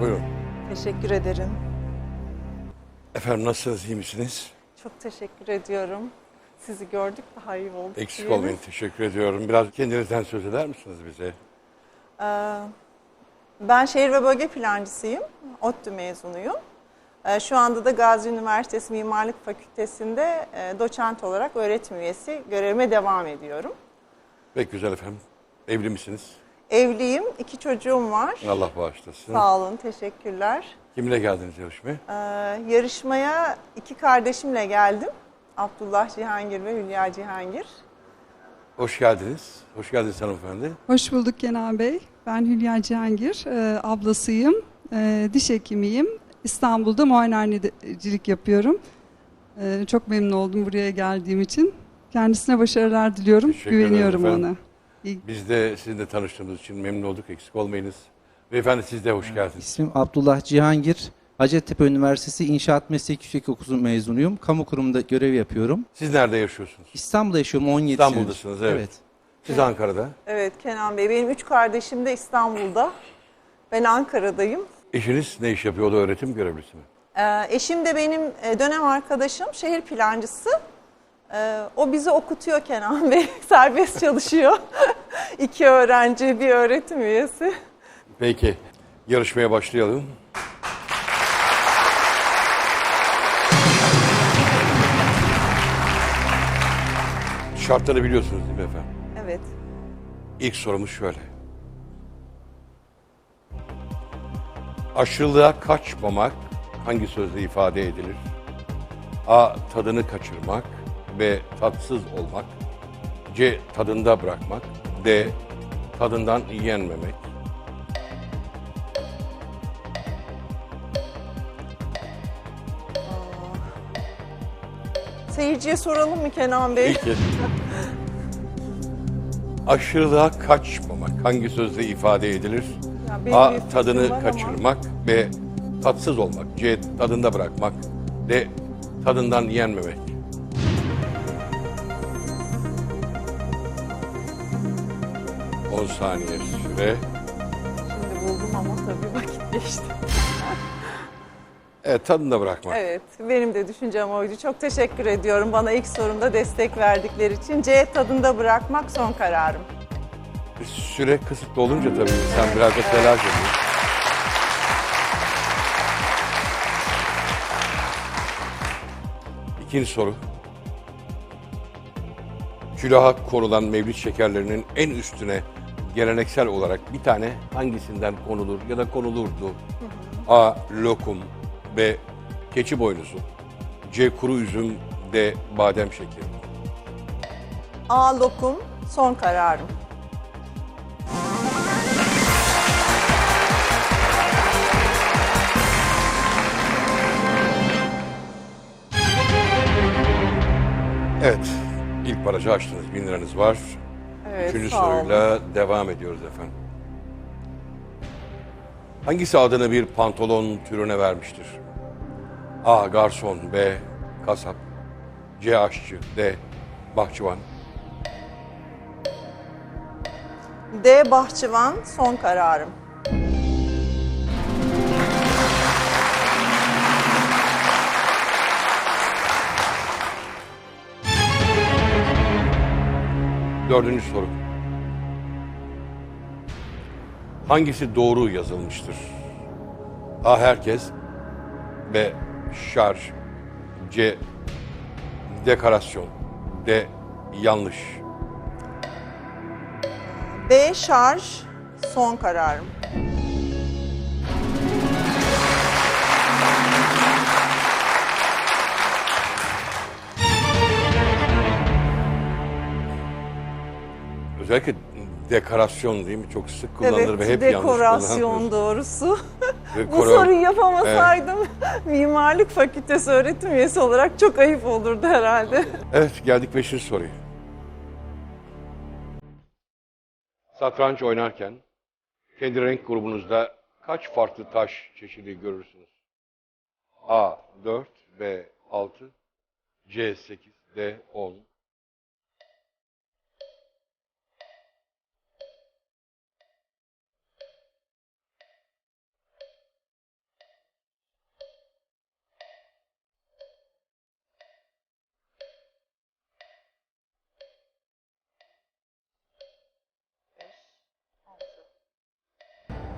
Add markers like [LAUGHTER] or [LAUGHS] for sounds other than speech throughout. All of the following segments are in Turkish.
Buyurun. Teşekkür ederim. Efendim nasılsınız, iyi misiniz? Çok teşekkür ediyorum. Sizi gördük daha iyi olduk. Eksik diyelim. olmayın, teşekkür ediyorum. Biraz kendinizden söz eder misiniz bize? Ee, ben şehir ve bölge plancısıyım. ODTÜ mezunuyum. Ee, şu anda da Gazi Üniversitesi Mimarlık Fakültesi'nde e, doçent olarak öğretim üyesi görevime devam ediyorum. Pek güzel efendim. Evli misiniz? Evliyim, iki çocuğum var. Allah bağışlasın. Sağ olun, teşekkürler. Kimle geldiniz yarışmaya? Ee, yarışmaya iki kardeşimle geldim. Abdullah Cihangir ve Hülya Cihangir. Hoş geldiniz. Hoş geldiniz hanımefendi. Hoş bulduk Kenan Bey. Ben Hülya Cihangir, e, ablasıyım, e, diş hekimiyim. İstanbul'da muayenehanecilik yapıyorum. E, çok memnun oldum buraya geldiğim için. Kendisine başarılar diliyorum, Teşekkür güveniyorum efendim. ona. Biz de sizinle tanıştığımız için memnun olduk. Eksik olmayınız. Beyefendi siz de hoş geldiniz. İsmim Abdullah Cihangir. Hacettepe Üniversitesi İnşaat Meslek Yüksek Okulu mezunuyum. Kamu kurumunda görev yapıyorum. Siz nerede yaşıyorsunuz? İstanbul'da yaşıyorum 17 İstanbul'dasınız, senedir. evet. Siz Ankara'da. Evet Kenan Bey, benim üç kardeşim de İstanbul'da. Ben Ankara'dayım. Eşiniz ne iş yapıyor? O da öğretim görevlisi mi? Ee, eşim de benim e, dönem arkadaşım, şehir plancısı. Ee, o bizi okutuyor Kenan Bey, [LAUGHS] serbest çalışıyor. [LAUGHS] İki öğrenci, bir öğretim üyesi. Peki, yarışmaya başlayalım. Şartları biliyorsunuz değil mi efendim? Evet. İlk sorumuz şöyle. Aşırılığa kaçmamak hangi sözle ifade edilir? A. Tadını kaçırmak. B. Tatsız olmak. C. Tadında bırakmak. D. Tadından yenmemek. Seyirciye soralım mı Kenan Bey? Peki. Aşırılığa kaçmamak hangi sözle ifade edilir? Ya bir A. fikrim Tadını var ama- kaçırmak. B. Tatsız olmak. C. Tadında bırakmak. D. Tadından yenmemek. Saniye süre. Şimdi buldum ama tabii vakit geçti. Evet tadında bırakmak. Evet, benim de düşüncem oydu. Çok teşekkür ediyorum bana ilk sorumda destek verdikleri için. C tadında bırakmak son kararım. Süre kısıtlı olunca tabii sen biraz da telaş ediyorsun. İkinci soru. Külaha konulan mevlüt şekerlerinin en üstüne geleneksel olarak bir tane hangisinden konulur ya da konulurdu? A. Lokum B. Keçi boynuzu C. Kuru üzüm D. Badem şekeri A lokum son kararım. Evet, ilk barajı açtınız. Bin liranız var. Evet, Üçüncü sağ olun. soruyla devam ediyoruz efendim. Hangisi adını bir pantolon türüne vermiştir? A. Garson B. Kasap C. Aşçı D. Bahçıvan D bahçıvan son kararım. Dördüncü soru. Hangisi doğru yazılmıştır? A. Herkes B. Şarj C. Dekorasyon D. Yanlış B şarj son kararım. Özellikle dekorasyon değil mi? Çok sık kullanılır Evet, ve hep yanlış dekorasyon kullanılır. doğrusu. Bu Dekora- soruyu yapamasaydım [LAUGHS] mimarlık fakültesi öğretim üyesi olarak çok ayıp olurdu herhalde. Evet geldik beşinci soruya. Satranç oynarken kendi renk grubunuzda kaç farklı taş çeşidi görürsünüz? A 4, B 6, C 8, D 10.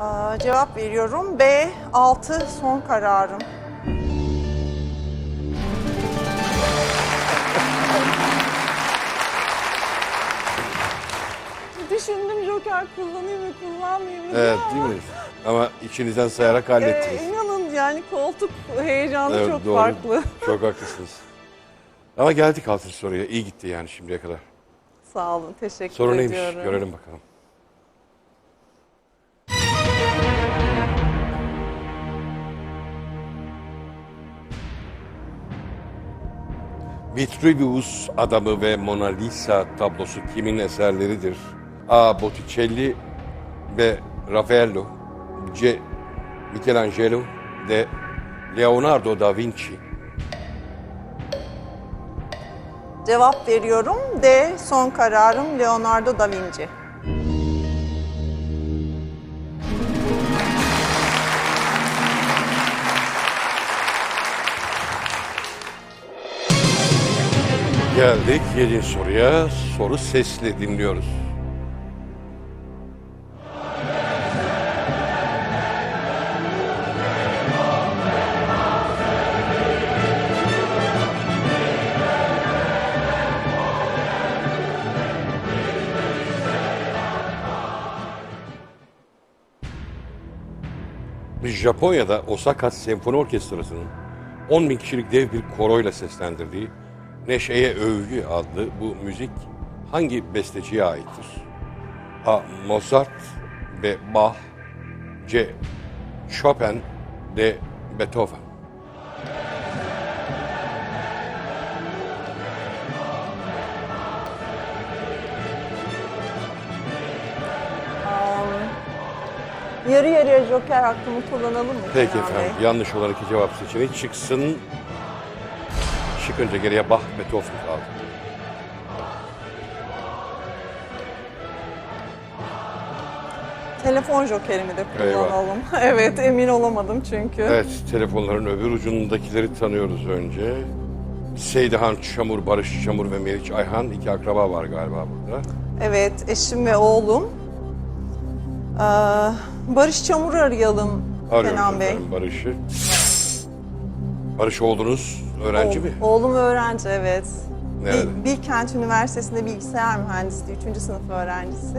Aa, cevap veriyorum. B. 6 son kararım. Düşündüm Joker kullanayım mı kullanmayayım mı? Evet diye değil ama, mi? Ama içinizden sayarak hallettiniz. e, inanın yani koltuk heyecanı Evet, çok doğru. farklı. Çok haklısınız. Ama geldik altın soruya. İyi gitti yani şimdiye kadar. Sağ olun, teşekkür Soru neymiş? ediyorum. Görelim bakalım. Vitruvius adamı ve Mona Lisa tablosu kimin eserleridir? A. Botticelli B. Raffaello C. Michelangelo D. Leonardo da Vinci Cevap veriyorum. D. Son kararım Leonardo da Vinci. Geldik yedinci soruya. Soru sesli dinliyoruz. Japonya'da Osaka Senfoni Orkestrası'nın 10 bin kişilik dev bir koroyla seslendirdiği Neşeye Övgü adlı bu müzik hangi besteciye aittir? A. Mozart B. Bach C. Chopin D. Beethoven Yarı yarıya Joker hakkımı kullanalım mı? Peki Kenan efendim. Bey? Yanlış olan iki cevap seçeneği çıksın. Çıkınca geriye Bach, Beethoven kaldı. Telefon jokerimi de kullanalım. [LAUGHS] evet emin olamadım çünkü. Evet, telefonların öbür ucundakileri tanıyoruz önce. Seydihan Çamur, Barış Çamur ve Meriç Ayhan iki akraba var galiba burada. Evet, eşim ve oğlum. Ee, Barış Çamur'u arayalım Arıyoruz Kenan Bey. efendim Barış'ı. Barış oğlunuz öğrenci mi? Oğlum- Oğlum öğrenci evet. Nerede? Bil- Bilkent Üniversitesi'nde bilgisayar mühendisliği 3. sınıf öğrencisi.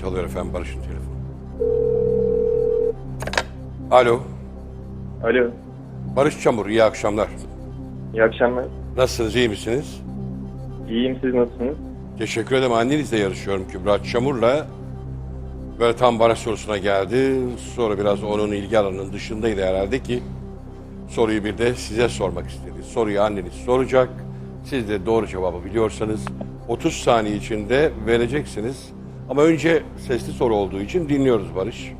Çalıyor efendim Barış'ın telefonu. Alo, Alo, Barış Çamur iyi akşamlar. iyi akşamlar. Nasılsınız, iyi misiniz? İyiyim, siz nasılsınız? Teşekkür ederim. Annenizle yarışıyorum Kübra Çamur'la. Böyle tam baraj sorusuna geldi. Sonra biraz onun ilgi alanının dışındaydı herhalde ki soruyu bir de size sormak istedi. Soruyu anneniz soracak. Siz de doğru cevabı biliyorsanız 30 saniye içinde vereceksiniz. Ama önce sesli soru olduğu için dinliyoruz Barış.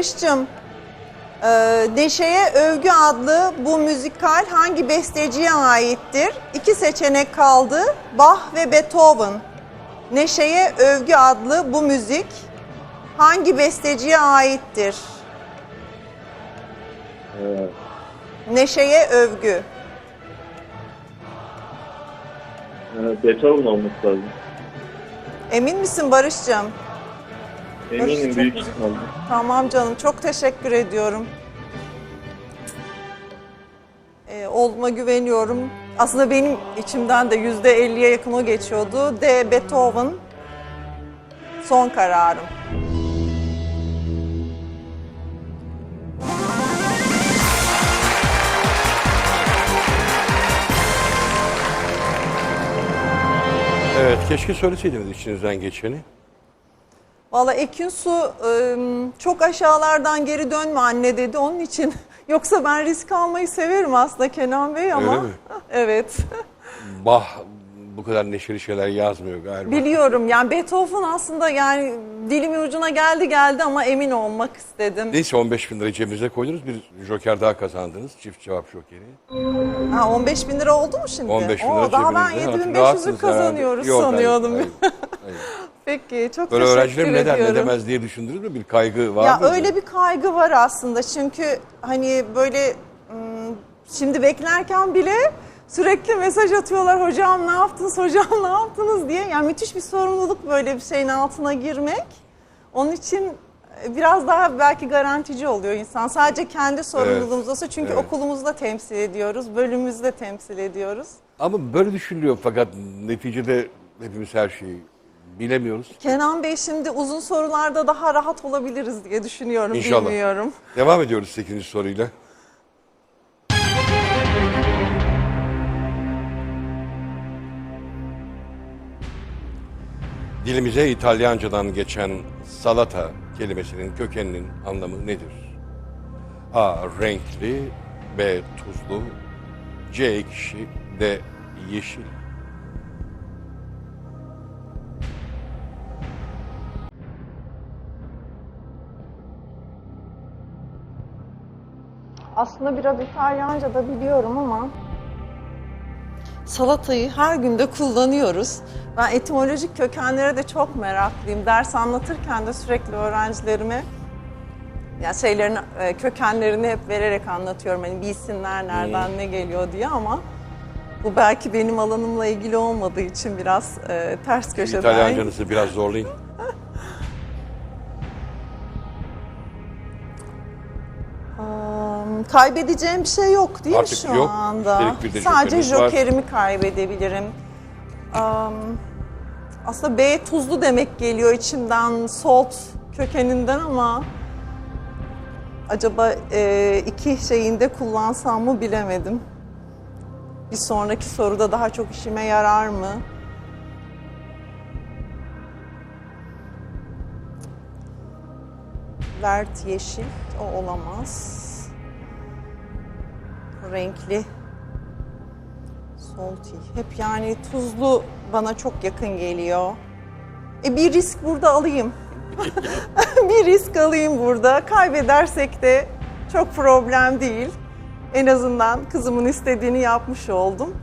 Barış'cığım, e, Neşe'ye Övgü adlı bu müzikal hangi besteciye aittir? İki seçenek kaldı. Bach ve Beethoven. Neşe'ye Övgü adlı bu müzik hangi besteciye aittir? Neşe'ye Övgü. e, Beethoven olması lazım. Emin misin Barış'cığım? Eminim büyük ihtimalle. Tamam canım, çok teşekkür ediyorum. Ee, oğluma güveniyorum. Aslında benim içimden de yüzde elliye yakın o geçiyordu. D. Beethoven. Son kararım. Evet, keşke söyleseydiniz içinizden geçeni. Valla Ekin Su ım, çok aşağılardan geri dönme anne dedi onun için. [LAUGHS] Yoksa ben risk almayı severim aslında Kenan Bey ama. Öyle mi? [LAUGHS] Evet. Bah bu kadar neşeli şeyler yazmıyor galiba. Biliyorum yani Beethoven aslında yani dilimin ucuna geldi geldi ama emin olmak istedim. Neyse 15 bin lirayı cebinize koydunuz. Bir joker daha kazandınız. Çift cevap jokeri. Ha 15 bin lira oldu mu şimdi? 15 bin Oo, lira Daha ben cebinizde. Artık 7500'ü rahatsınız herhalde. kazanıyoruz Yok, hayır, sanıyordum. hayır, hayır. [LAUGHS] Peki çok Böyle teşekkür öğrencilerim neden ediyorum. ne demez diye düşündünüz mü? Bir kaygı var Ya mıydı? öyle bir kaygı var aslında çünkü hani böyle ım, şimdi beklerken bile sürekli mesaj atıyorlar hocam ne yaptınız hocam ne yaptınız diye. Yani müthiş bir sorumluluk böyle bir şeyin altına girmek. Onun için e, biraz daha belki garantici oluyor insan. Sadece kendi sorumluluğumuz olsa çünkü evet. okulumuzda temsil ediyoruz, bölümümüzde temsil ediyoruz. Ama böyle düşünülüyor fakat neticede hepimiz her şeyi bilemiyoruz. Kenan Bey şimdi uzun sorularda daha rahat olabiliriz diye düşünüyorum, İnşallah. bilmiyorum. Devam ediyoruz 8. soruyla. Dilimize İtalyancadan geçen salata kelimesinin kökeninin anlamı nedir? A. Renkli B. Tuzlu C. Ekşi D. Yeşil Aslında biraz İtalyanca da biliyorum ama salatayı her günde kullanıyoruz. Ben etimolojik kökenlere de çok meraklıyım. Ders anlatırken de sürekli öğrencilerime ya şeylerin e, kökenlerini hep vererek anlatıyorum. Hani bilsinler nereden ne geliyor diye ama bu belki benim alanımla ilgili olmadığı için biraz e, ters köşeden. İtalyancanızı biraz zorlayın. Kaybedeceğim bir şey yok değil Artık mi şu yok. anda? Üstelik bir de Sadece jokerimiz var. jokerimi kaybedebilirim. Am, aslında B tuzlu demek geliyor içimden, salt kökeninden ama acaba e, iki şeyinde kullansam mı bilemedim. Bir sonraki soruda daha çok işime yarar mı? Vert yeşil, o olamaz. Renkli. Salty. Hep yani tuzlu bana çok yakın geliyor. E bir risk burada alayım. [LAUGHS] bir risk alayım burada. Kaybedersek de çok problem değil. En azından kızımın istediğini yapmış oldum.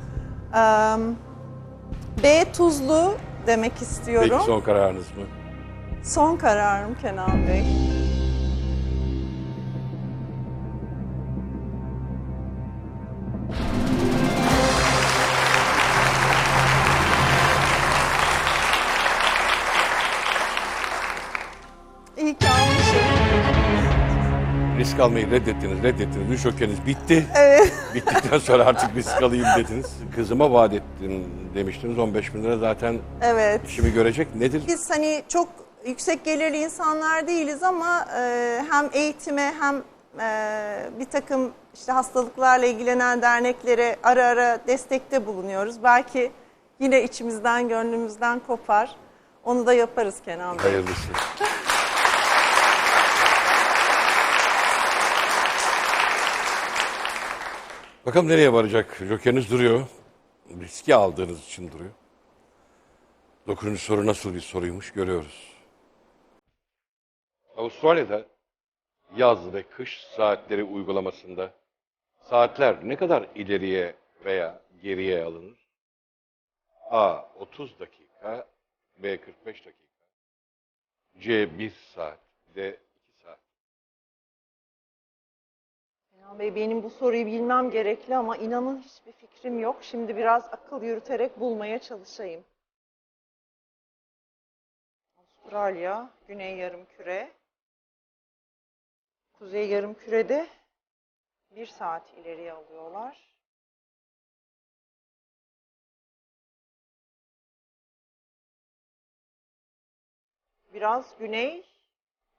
Eee, B tuzlu demek istiyorum. Peki son kararınız mı? Son kararım Kenan Bey. Risk almayı reddettiniz, reddettiniz. Üç jokeriniz bitti. Evet. [LAUGHS] Bittikten sonra artık risk alayım dediniz. Kızıma vaat ettim demiştiniz. 15 bin lira zaten Evet. işimi görecek. Nedir? Biz hani çok yüksek gelirli insanlar değiliz ama e, hem eğitime hem e, bir takım işte hastalıklarla ilgilenen derneklere ara ara destekte bulunuyoruz. Belki yine içimizden, gönlümüzden kopar. Onu da yaparız Kenan Bey. Hayırlısı. Bakalım nereye varacak? Jokeriniz duruyor. Riski aldığınız için duruyor. Dokuzuncu soru nasıl bir soruymuş görüyoruz. Avustralya'da yaz ve kış saatleri uygulamasında saatler ne kadar ileriye veya geriye alınır? A. 30 dakika B. 45 dakika C. 1 saat D. Kenan Bey benim bu soruyu bilmem gerekli ama inanın hiçbir fikrim yok. Şimdi biraz akıl yürüterek bulmaya çalışayım. Avustralya, Güney Yarımküre, Kuzey Yarımküre'de bir saat ileriye alıyorlar. Biraz güney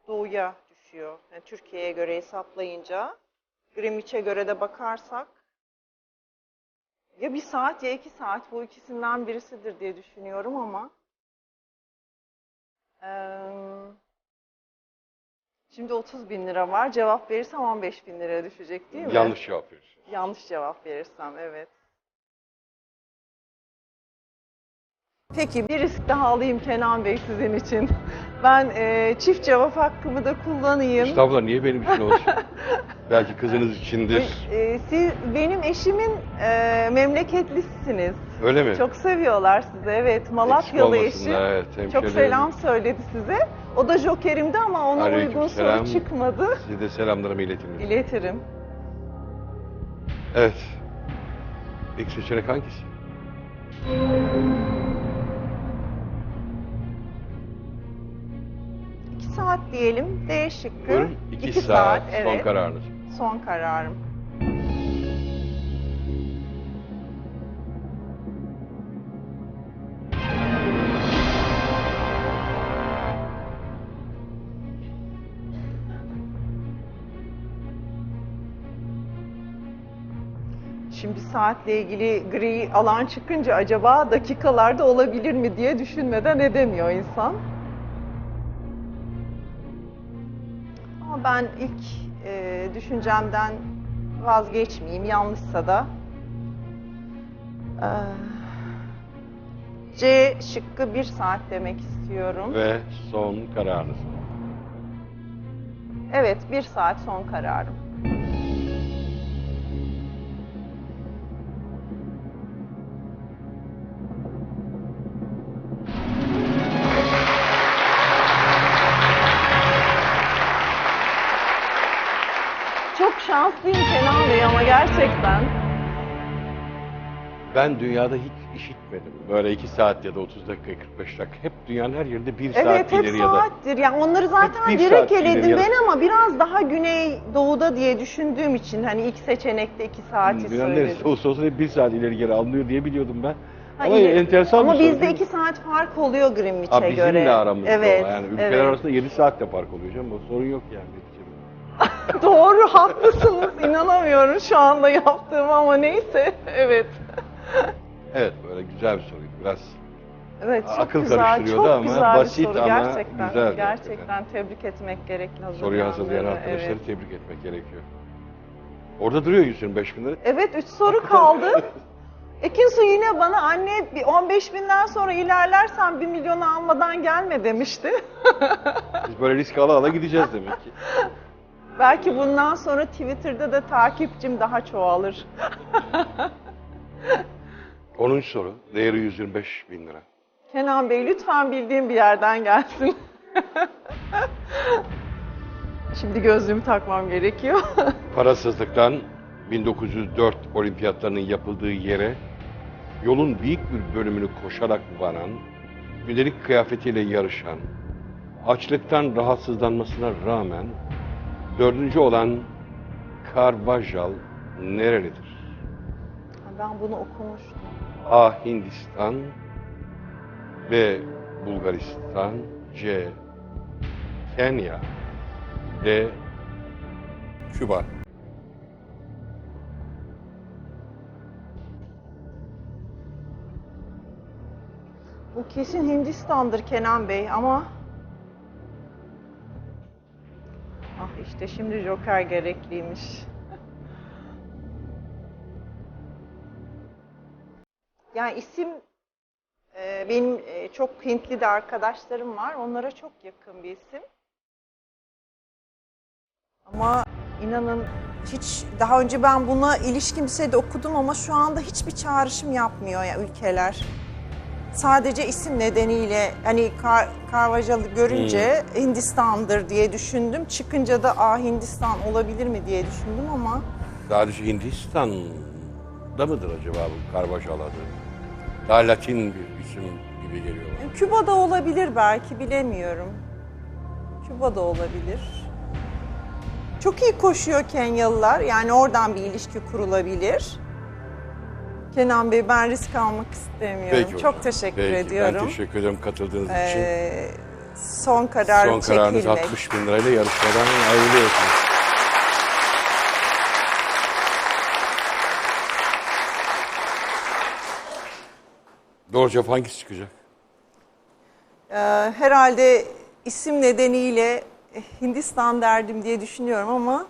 doğuya düşüyor. Yani Türkiye'ye göre hesaplayınca. Greenwich'e göre de bakarsak ya bir saat ya iki saat bu ikisinden birisidir diye düşünüyorum ama şimdi 30 bin lira var. Cevap verirsem 15 bin liraya düşecek değil mi? Yanlış cevap veriyorsunuz. Yanlış cevap verirsem evet. Peki bir risk daha alayım Kenan Bey sizin için. Ben e, çift cevap hakkımı da kullanayım. Estağfurullah niye benim için olsun? [LAUGHS] Belki kızınız içindir. E, siz benim eşimin e, memleketlisiniz. Öyle mi? Çok seviyorlar sizi. Evet, Malatyalı Eksik eşim. Evet, Çok hemşerilerim. selam söyledi size. O da jokerimdi ama ona uygun Aleykümselam. soru çıkmadı. Size de selamlarımı iletin. İletirim. Evet. İlk seçenek hangisi? Diyelim. D şıkkı. Buyurun. İki, İki saat, evet. son kararınız. Son kararım. Şimdi saatle ilgili gri alan çıkınca acaba dakikalarda olabilir mi diye düşünmeden edemiyor insan. Ama ben ilk e, düşüncemden vazgeçmeyeyim yanlışsa da. Ee, C şıkkı bir saat demek istiyorum. Ve son kararınız. Evet bir saat son kararım. Şanslıyım Kenan Bey ama gerçekten. Ben dünyada hiç işitmedim. Böyle 2 saat ya da 30 dakika, 45 dakika. Hep dünyanın her yerinde 1 Evet saat hep ileri ya da... saattir. Yani onları zaten bir direkt saat ileri eledim ya da- ben ama biraz daha güney doğuda diye düşündüğüm için hani ilk seçenekte iki saati Dünyanın söyledim. neresi olsa olsun hep 1 saat ileri geri alınıyor diye biliyordum ben. Ha, Ama iyi. enteresan Ama bir soru bizde değil mi? iki saat fark oluyor Greenwich'e Ha, göre. bizim de aramızda evet, o. Yani ülkeler evet. arasında 7 saat de fark oluyor canım. O sorun yok yani. [LAUGHS] Doğru haklısınız. İnanamıyorum şu anda yaptığım ama neyse. Evet. [LAUGHS] Evet böyle güzel bir soruydu. Biraz Evet çok Akıl güzel, karıştırıyordu çok ama güzel basit bir soru. ama gerçekten, güzeldi Gerçekten tebrik etmek gerek soruyu hazırlayan hazırlayanları, arkadaşları Evet. tebrik etmek gerekiyor. Orada duruyor 125 bin lira. Evet, üç soru kaldı. [LAUGHS] Ekinsu yine bana anne bir 15 binden sonra ilerlersen 1 milyonu almadan gelme demişti. Biz böyle risk ala ala gideceğiz demek ki. Belki bundan sonra Twitter'da da takipçim daha çoğalır. [LAUGHS] 10. soru. Değeri 125 bin lira. Kenan Bey lütfen bildiğim bir yerden gelsin. [LAUGHS] Şimdi gözlüğümü takmam gerekiyor. [LAUGHS] Parasızlıktan 1904 olimpiyatlarının yapıldığı yere yolun büyük bir bölümünü koşarak varan, gündelik kıyafetiyle yarışan, açlıktan rahatsızlanmasına rağmen dördüncü olan Carvajal nerelidir? ben bunu okumuştum. A. Hindistan B. Bulgaristan C. Kenya D. Küba Bu kesin Hindistan'dır Kenan Bey ama... işte şimdi Joker gerekliymiş. Yani isim e, benim e, çok Hintli de arkadaşlarım var. Onlara çok yakın bir isim. Ama inanın hiç daha önce ben buna ilişkin bir şey de okudum ama şu anda hiçbir çağrışım yapmıyor ya ülkeler. Sadece isim nedeniyle hani Kar Carvajal'ı görünce Hindistan'dır diye düşündüm. Çıkınca da aa Hindistan olabilir mi diye düşündüm ama Sadece Hindistan'da mıdır acaba bu Carvajal adı? Daha Latin bir isim gibi geliyor bana. Küba'da olabilir belki bilemiyorum. Küba'da olabilir. Çok iyi koşuyor Kenyalılar. Yani oradan bir ilişki kurulabilir. Kenan Bey ben risk almak istemiyorum. Peki Çok hocam. teşekkür Peki, ediyorum. Ben teşekkür ederim katıldığınız için. Ee, son karar Son kararınız çekilmek. 60 bin lirayla yarışmadan ayrılıyorsunuz. Doğru cevap hangisi çıkacak? Ee, herhalde isim nedeniyle Hindistan derdim diye düşünüyorum ama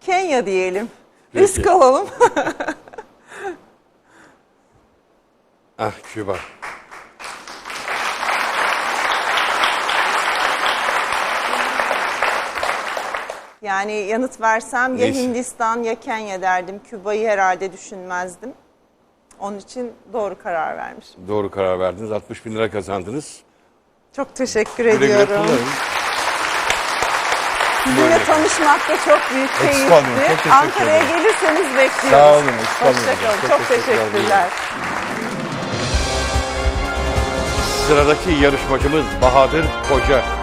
Kenya diyelim. Risk alalım. [LAUGHS] Ah Küba. Yani yanıt versem ya Neyse. Hindistan ya Kenya derdim. Küba'yı herhalde düşünmezdim. Onun için doğru karar vermişim. Doğru karar verdiniz. 60 bin lira kazandınız. Çok teşekkür Güle ediyorum. kullanın. Sizinle tanışmak da çok büyük keyifti. Ankara'ya ederim. gelirseniz bekliyoruz. Sağ olun. Hoşçakalın. Çok Çok teşekkürler. teşekkürler. Sıradaki yarışmacımız Bahadır Koca.